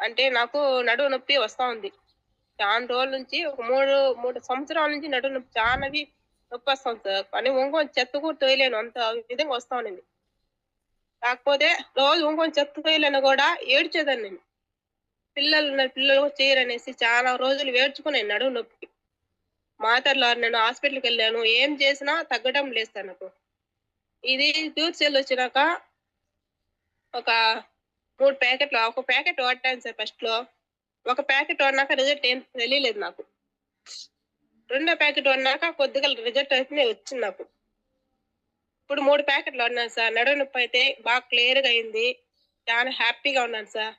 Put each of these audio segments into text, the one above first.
అంటే నాకు నడువు నొప్పి వస్తా ఉంది. చాలా రోజుల నుంచి ఒక మూడు మూడు సంవత్సరాల నుంచి నడుము నొప్పి చాలావి నొప్పి వస్తాం సార్. కానీ ఒంగోలు చెత్త కూడా తోయలేను. అంత విధంగా వస్తా ఉన్నింది. కాకపోతే రోజు ఒంగోలు చెత్త తోయలేను కూడా ఏడ్చేదాన్ని నేను. పిల్లలు ఉన్నారు పిల్లలు కూడా చేయరనేసి చాలా రోజులు వేడ్చుకున్నాను నడువు నొప్పికి. మాతర్లో నేను హాస్పిటల్కి వెళ్ళాను. ఏం చేసినా తగ్గడం లేదు సార్ నాకు. ఇది ట్యూబ్ సెల్ వచ్చినాక ఒక మూడు ప్యాకెట్లు ఒక ప్యాకెట్ వాడాను సార్ ఫస్ట్లో. ఒక ప్యాకెట్ వాడినాక రిజల్ట్ ఏం తెలియలేదు నాకు. రెండో ప్యాకెట్ వాడినాక కొద్దిగా రిజల్ట్ అయితే వచ్చింది నాకు. ఇప్పుడు మూడు ప్యాకెట్లు వాడినాను సార్. నడుము నొప్పి అయితే బాగా క్లియర్గా అయింది. చాలా హ్యాపీగా ఉన్నాను సార్.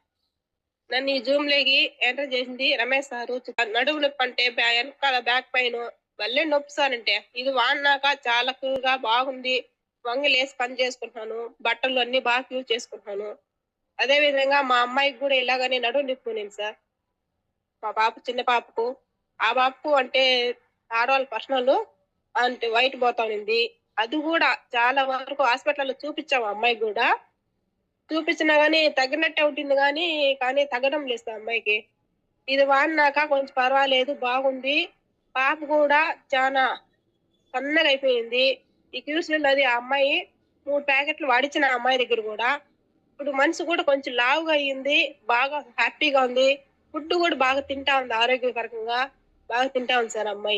నన్ను ఈ జూమ్ లేకి ఎంటర్ చేసింది రమేష్ సారు. నడువు నొప్పి అంటే వెనకాల బ్యాక్ పైన వల్లే నొప్పి సార్ అంటే. ఇది వాడినాక చాలా కూల్గా బాగుంది. వంగలేసి పని చేసుకుంటున్నాను. బట్టలు అన్ని బాగా యూజ్ చేసుకుంటున్నాను. అదే విధంగా మా అమ్మాయికి కూడా ఇలాగనే నడుము నొప్పి సార్. మా పాప చిన్న పాపకు. ఆ పాపకు అంటే ఆడవాళ్ళ పర్సనల్ అంటే వైట్ పోతా ఉంది అది కూడా చాలా వరకు హాస్పిటల్లో చూపించాము అమ్మాయి అమ్మాయికి కూడా. చూపించినా గానీ తగ్గినట్టే ఉంటుంది కానీ కానీ తగ్గడం లేదు సార్ అమ్మాయికి. ఇది వాడినాక కొంచెం పర్వాలేదు బాగుంది. పాప కూడా చాలా సన్నగా అయిపోయింది. ఈ క్యూసిల్ అది ఆ అమ్మాయి మూడు ప్యాకెట్లు వాడిచిన అమ్మాయి దగ్గర కూడా. ఇప్పుడు మనసు కూడా కొంచెం లావుగా అయ్యింది బాగా హ్యాపీగా ఉంది. ఫుడ్ కూడా బాగా తింటా ఉంది ఆరోగ్యకరంగా బాగా తింటా ఉంది సార్ అమ్మాయి.